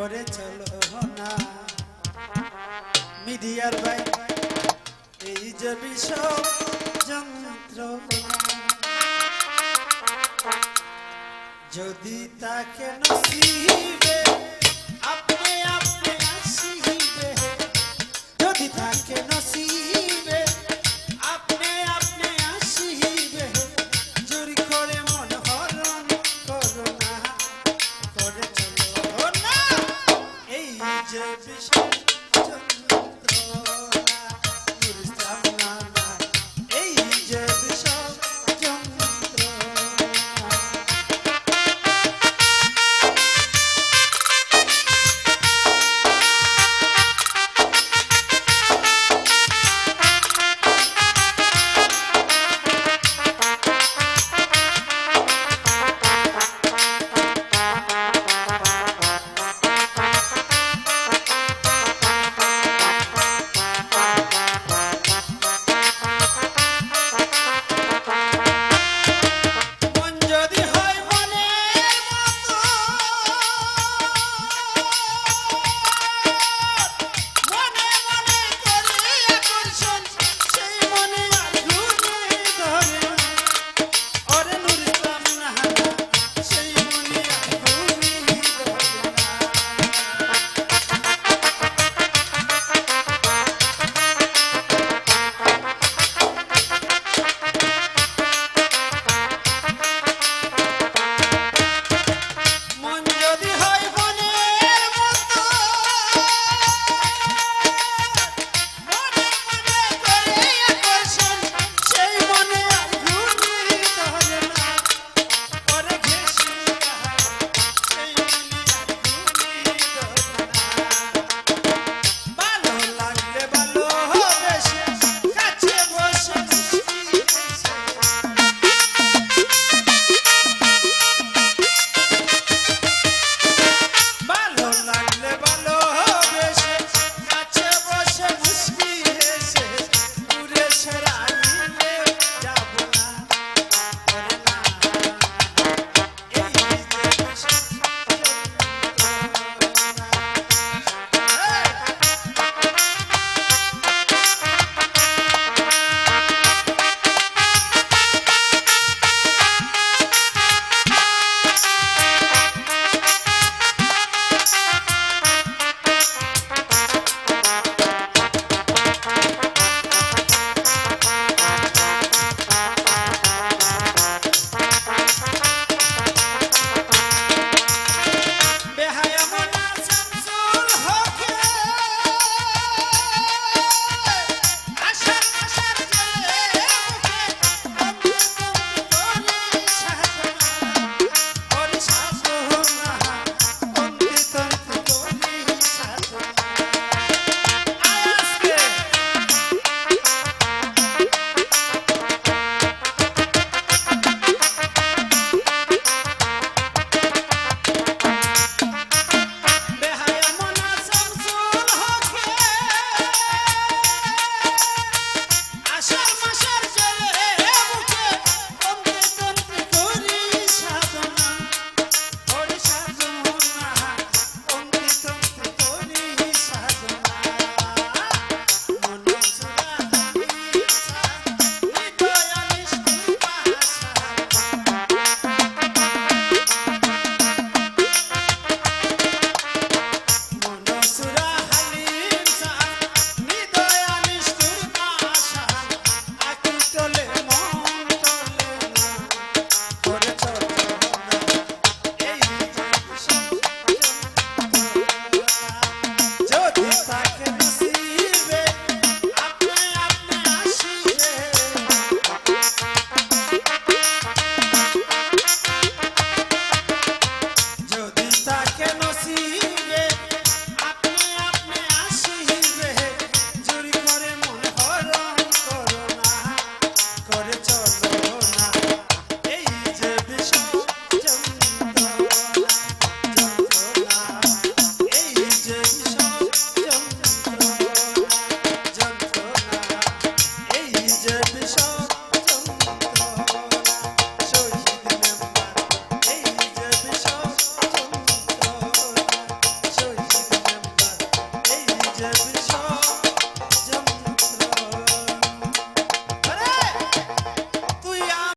পরে চলো না। মিডিয়ার ভাই এই যে বিষয় যন্ত্র। যদি তাকে নসিবে, আপনি আপনি আসিবে। যদি তাকে Jai Vishnu.